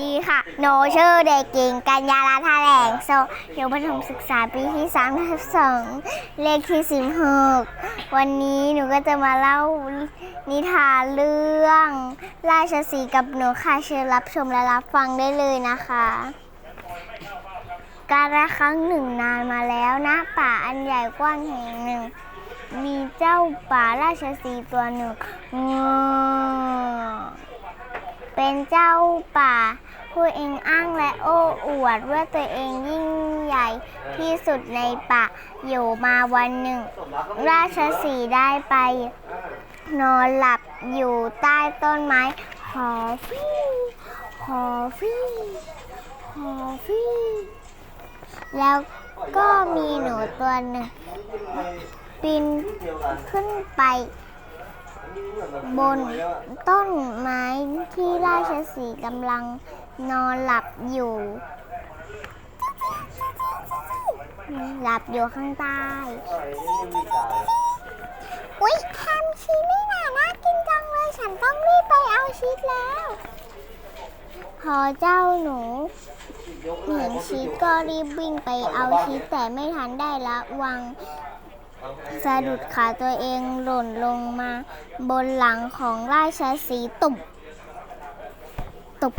ดีค่ะหนูชื่อเด็กหญิงกัญญาลัตน์แถลงโซอยู่ประถมศึกษาปีที่3ทับ2เลขที่16วันนี้หนูก็จะมาเล่านิทานเรื่อง ราชสีกับหนูค่ะเชิญรับชมและรับฟังได้เลยนะคะ การละครั้งหนึ่งนานมาแล้วนะ ป่าอันใหญ่กว้างแห่งหนึ่ง มีเจ้าป่าราชสีตัวหนึ่งงอเป็นเจ้าป่า ผู้เองอ้างและโอ้อวดว่าตัวเองยิ่งใหญ่ที่สุดในป่าอยู่มาวันหนึ่ง ราชสีได้ไป นอนหลับอยู่ใต้ต้นไม้หอฟี่หอฟี่หอฟี่แล้วก็มีหนูตัวหนึ่งปีนขึ้นไปบนต้นไม้ที่ราชสีกำลัง นอนหลับอยู่ หลับอยู่ข้างใต้อุ๊ยทำชีสนี่น่าน่ากินจังเลย ฉันต้องรีบไปเอาชีสแล้ว พอเจ้าหนูเห็นชีสก็รีบวิ่งไปเอาชีสแต่ไม่ทันได้ละวังสะดุดขาตัวเองหล่นลงมาบนหลังของราชสีตุบตุบ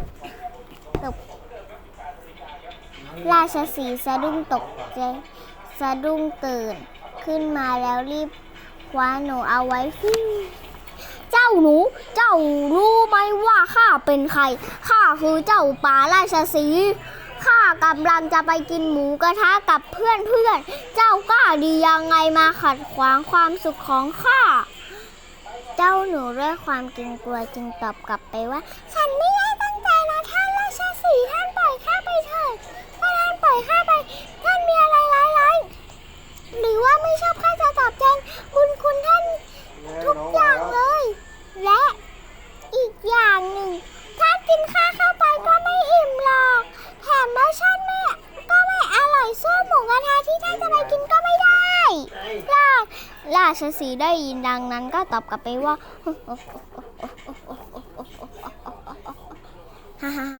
ราชสีสะดุ้งตกใจสะดุ้งตื่นขึ้นมาแล้วรีบคว้าหนูเอาไว้ฟิวเจ้าหนู เจ้ารู้ไหมว่าข้าเป็นใคร ข้าคือเจ้าป่าราชสีข้ากำลังจะไปกินหมูกระทะกับเพื่อนเพื่อน เจ้ากล้าดียังไงมาขัดขวางความสุขของข้า เจ้าหนูด้วยความเกรงกลัวจึงตอบกลับไปว่า ฉันไม่ อย่างหนึ่ง ถ้ากินข้าวเข้าไปก็ไม่อิ่มหรอก แถมรสชาติไม่ก็ไม่อร่อยสู้หมูกระทะที่ท่านจะไปกินก็ไม่ได้ราชราชสีได้ยินดังนั้นก็ตอบกลับไปว่าฮ่าฮ่า